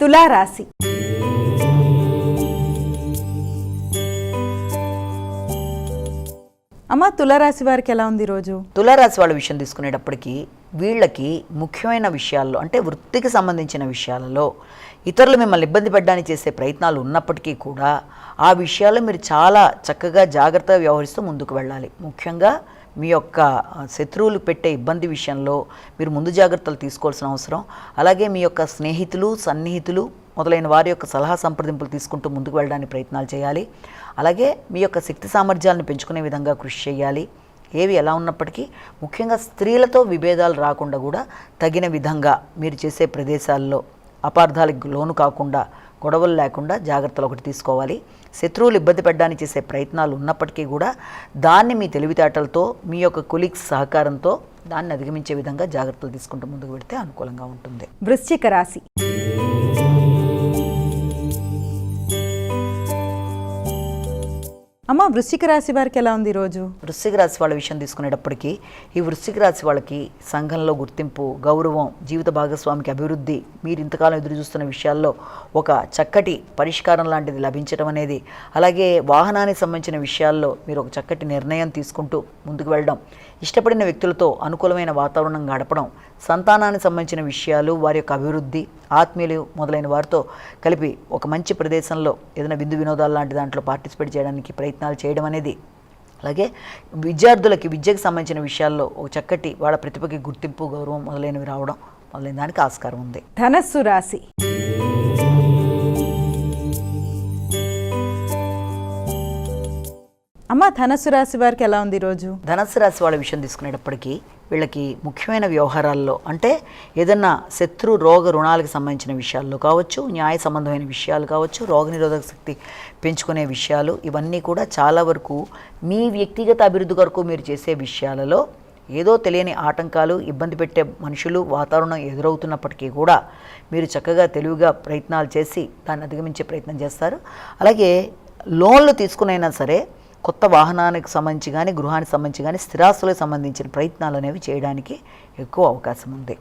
తులారాశి. అమ్మ తులారాశి వారికి ఎలా ఉంది ఈరోజు? తులారాశి వాళ్ళ విషయం తీసుకునేటప్పటికీ వీళ్ళకి ముఖ్యమైన విషయాల్లో అంటే వృత్తికి సంబంధించిన విషయాలలో ఇతరులు మిమ్మల్ని ఇబ్బంది పెట్టడానికి చేసే ప్రయత్నాలు ఉన్నప్పటికీ కూడా ఆ విషయాల్లో మీరు చాలా చక్కగా జాగ్రత్తగా వ్యవహరిస్తూ ముందుకు వెళ్ళాలి. ముఖ్యంగా మీ యొక్క శత్రువులు పెట్టే ఇబ్బంది విషయంలో మీరు ముందు జాగ్రత్తలు తీసుకోవాల్సిన అవసరం. అలాగే మీ యొక్క స్నేహితులు సన్నిహితులు మొదలైన వారి యొక్క సలహా సంప్రదింపులు తీసుకుంటూ ముందుకు వెళ్ళడానికి ప్రయత్నాలు చేయాలి. అలాగే మీ యొక్క శక్తి సామర్థ్యాలను పెంచుకునే విధంగా కృషి చేయాలి. ఏవి ఎలా ఉన్నప్పటికీ ముఖ్యంగా స్త్రీలతో విభేదాలు రాకుండా కూడా తగిన విధంగా మీరు చేసే ప్రదేశాల్లో అపార్థాలకు లోను కాకుండా గొడవలు లేకుండా జాగ్రత్తలు ఒకటి తీసుకోవాలి. శత్రువులు ఇబ్బంది పెట్టడానికి చేసే ప్రయత్నాలు ఉన్నప్పటికీ కూడా దాన్ని మీ తెలివితేటలతో మీ యొక్క కొలీగ్స్ సహకారంతో దాన్ని అధిగమించే విధంగా జాగ్రత్తలు తీసుకుంటూ ముందుకు వెళితే అనుకూలంగా ఉంటుంది. వృశ్చిక రాశి. అమ్మ వృశ్చిక రాశి వారికి ఎలా ఉంది ఈరోజు? వృశ్చిక రాశి వాళ్ళ విషయం తీసుకునేటప్పటికీ ఈ వృశ్చిక రాశి వాళ్ళకి సంఘంలో గుర్తింపు గౌరవం జీవిత భాగస్వామికి అభివృద్ధి మీరు ఇంతకాలం ఎదురు చూస్తున్న విషయాల్లో ఒక చక్కటి పరిష్కారం లాంటిది లభించడం అనేది అలాగే వాహనానికి సంబంధించిన విషయాల్లో మీరు ఒక చక్కటి నిర్ణయం తీసుకుంటూ ముందుకు వెళ్ళడం ఇష్టపడిన వ్యక్తులతో అనుకూలమైన వాతావరణం గడపడం సంతానానికి సంబంధించిన విషయాలు వారి యొక్క అభివృద్ధి ఆత్మీయులు మొదలైన వారితో కలిపి ఒక మంచి ప్రదేశంలో ఏదైనా విందు వినోదాలు లాంటి దాంట్లో పార్టిసిపేట్ చేయడానికి ప్రయత్నం ప్రయత్నాలు చేయడం అనేది. అలాగే విద్యార్థులకి విద్యకు సంబంధించిన విషయాల్లో ఒక చక్కటి వాళ్ళ ప్రతిభకి గుర్తింపు గౌరవం మొదలైనవి రావడం మొదలైన దానికి ఆస్కారం ఉంది. ధనస్సు రాశి. అమ్మ ధనస్సు రాశి వారికి ఎలా ఉంది ఈరోజు? ధనస్సు రాశి వాళ్ళ విషయం తీసుకునేటప్పటికీ వీళ్ళకి ముఖ్యమైన వ్యవహారాల్లో అంటే ఏదన్నా శత్రు రోగ రుణాలకు సంబంధించిన విషయాల్లో కావచ్చు న్యాయ సంబంధమైన విషయాలు కావచ్చు రోగనిరోధక శక్తి పెంచుకునే విషయాలు ఇవన్నీ కూడా చాలా వరకు మీ వ్యక్తిగత అభివృద్ధి కొరకు మీరు చేసే విషయాలలో ఏదో తెలియని ఆటంకాలు ఇబ్బంది పెట్టే మనుషులు వాతావరణం ఎదురవుతున్నప్పటికీ కూడా మీరు చక్కగా తెలివిగా ప్రయత్నాలు చేసి దాన్ని అధిగమించే ప్రయత్నం చేస్తారు. అలాగే లోన్లు తీసుకునైనా సరే కొత్త వాహనానికి సంబంధించి కానీ గృహానికి సంబంధించి కానీ స్థిరాస్తులకు సంబంధించిన ప్రయత్నాలు అనేవి చేయడానికి ఎక్కువ అవకాశం ఉంది.